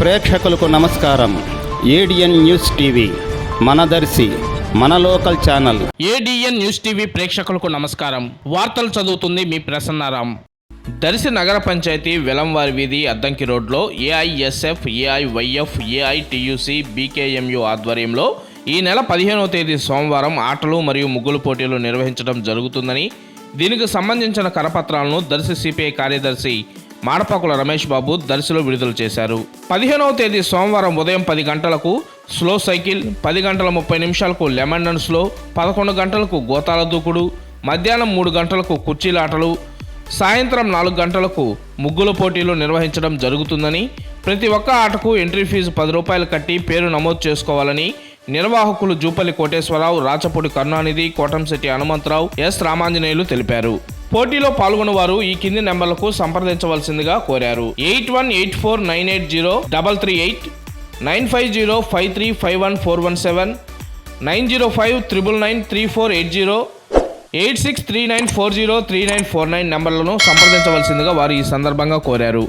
ప్రేక్షకులకు నమస్కారం. ADN news TV Manadarshi మన local channel. ADN news TV ప్రేక్షకులకు నమస్కారం. వార్తలు చదువుతుంది మీ ప్రసన్నారాం. దర్శి నగర పంచాయతీ వెలంవారి వీధి అద్దంకి రోడ్లో ఏఐఎస్ఎఫ్ ఏఐవైఎఫ్ ఏఐటియుసి బీకేఎంయు ఆధ్వర్యంలో ఈ నెల పదిహేనవ తేదీ సోమవారం ఆటలు మరియు ముగ్గులు పోటీలు నిర్వహించడం జరుగుతుందని దీనికి సంబంధించిన కరపత్రాలను దర్శి సిపిఐ కార్యదర్శి మాడపాకుల రమేష్ బాబు దర్శిలో విడుదల చేశారు. పదిహేనవ తేదీ సోమవారం ఉదయం పది గంటలకు స్లో సైకిల్ పది గంటల ముప్పై నిమిషాలకు లెమన్ అండ్ స్లో పదకొండు గంటలకు గోతాల దూకుడు మధ్యాహ్నం మూడు గంటలకు కుర్చీలాటలు సాయంత్రం నాలుగు గంటలకు ముగ్గుల పోటీలు నిర్వహించడం జరుగుతుందని ప్రతి ఒక్క ఆటకు ఎంట్రీ ఫీజు పది రూపాయలు కట్టి పేరు నమోదు చేసుకోవాలని నిర్వాహకులు జూపల్లి కోటేశ్వరరావు రాచపూడి కరుణానిధి కోటంశెట్టి హనుమంతరావు ఎస్ రామాంజనేయులు తెలిపారు. పోటీలో పాల్గొన్న వారు ఈ కింది నెంబర్లకు సంప్రదించవలసిందిగా కోరారు. Eight one eight four nine eight zero double three eight nine five zero five three five one four one seven nine zero five triple nine three four eight zero eight six three nine four zero three nine four nine నెంబర్లను సంప్రదించవలసిందిగా వారు ఈ సందర్భంగా కోరారు.